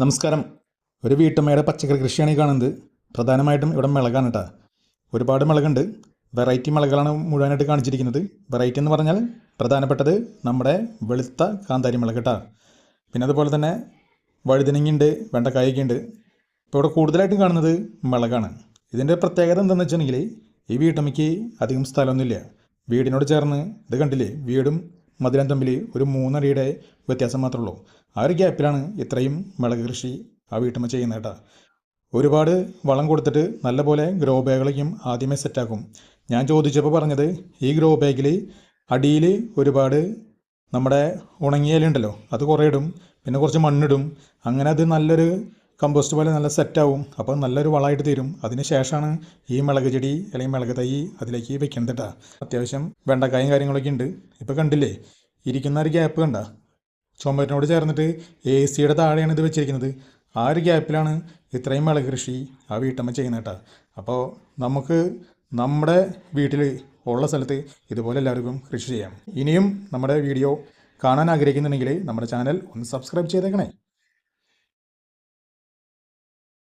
നമസ്കാരം. ഒരു വീട്ടമ്മയുടെ പച്ചക്കറി കൃഷിയാണ് ഈ കാണുന്നത്. പ്രധാനമായിട്ടും ഇവിടെ മിളകാണ് കേട്ടോ ഒരുപാട് മിളകുണ്ട്. വെറൈറ്റി മിളകളാണ് മുഴുവനായിട്ട് കാണിച്ചിരിക്കുന്നത്. വെറൈറ്റി എന്ന് പറഞ്ഞാൽ പ്രധാനപ്പെട്ടത് നമ്മുടെ വെളുത്ത കാന്താരി മിളക് കേട്ടോ പിന്നെ അതുപോലെ തന്നെ വഴുതനങ്ങയുണ്ട് വെണ്ടക്കായൊക്കെ ഉണ്ട് ഇപ്പോൾ ഇവിടെ കൂടുതലായിട്ടും കാണുന്നത് മിളകാണ്. ഇതിന്റെ പ്രത്യേകത എന്താണെന്ന് വെച്ചിട്ടുണ്ടെങ്കിൽ ഈ വീട്ടമ്മയ്ക്ക് അധികം സ്ഥലമൊന്നുമില്ല. വീടിനോട് ചേർന്ന് ഇത് കണ്ടില്ലേ? വീടും മതിലും തമ്മിൽ ഒരു മൂന്നടിയുടെ വ്യത്യാസം മാത്രമേ ഉള്ളൂ. ആ ഒരു ഗ്യാപ്പിലാണ് ഇത്രയും മിളക് കൃഷി ആ വീട്ടമ്മ ചെയ്യുന്നത് കേട്ടോ. ഒരുപാട് വളം കൊടുത്തിട്ട് നല്ലപോലെ ഗ്രോ ബാഗുകളേക്കും ആദ്യമേ സെറ്റാക്കും ഞാൻ ചോദിച്ചപ്പോൾ പറഞ്ഞത് ഈ ഗ്രോ ബാഗിൽ അടിയിൽ ഒരുപാട് നമ്മുടെ ഉണങ്ങിയ ഇല ഉണ്ടല്ലോ അത് കുറേ ഇടും പിന്നെ കുറച്ച് മണ്ണിടും. അങ്ങനെ അത് നല്ലൊരു കമ്പോസ്റ്റ് പോലെ നല്ല സെറ്റാവും. അപ്പോൾ നല്ലൊരു വളമായിട്ട് തീരും. അതിന് ശേഷമാണ് ഈ മിളക് ചെടി അല്ലെങ്കിൽ മിളക് തൈ അതിലേക്ക് വെക്കേണ്ടത് കേട്ടോ അത്യാവശ്യം വെണ്ടക്കായും കാര്യങ്ങളൊക്കെ ഉണ്ട്. ഇപ്പോൾ കണ്ടില്ലേ? ഇരിക്കുന്ന ഒരു ഗ്യാപ്പ് കണ്ട? ചുമരിനോട് ചേർന്നിട്ട് എ സിയുടെ താഴെയാണ് ഇത് വെച്ചിരിക്കുന്നത്. ആ ഒരു ഗ്യാപ്പിലാണ് ഇത്രയും മിളക് കൃഷി ആ വീട്ടമ്മ ചെയ്യുന്നത് കേട്ടോ അപ്പോൾ നമുക്ക് നമ്മുടെ വീട്ടിൽ ഉള്ള സ്ഥലത്ത് ഇതുപോലെ എല്ലാവർക്കും കൃഷി ചെയ്യാം. ഇനിയും നമ്മുടെ വീഡിയോ കാണാൻ ആഗ്രഹിക്കുന്നുണ്ടെങ്കിൽ നമ്മുടെ ചാനൽ ഒന്ന് സബ്സ്ക്രൈബ് ചെയ്തേക്കണേ.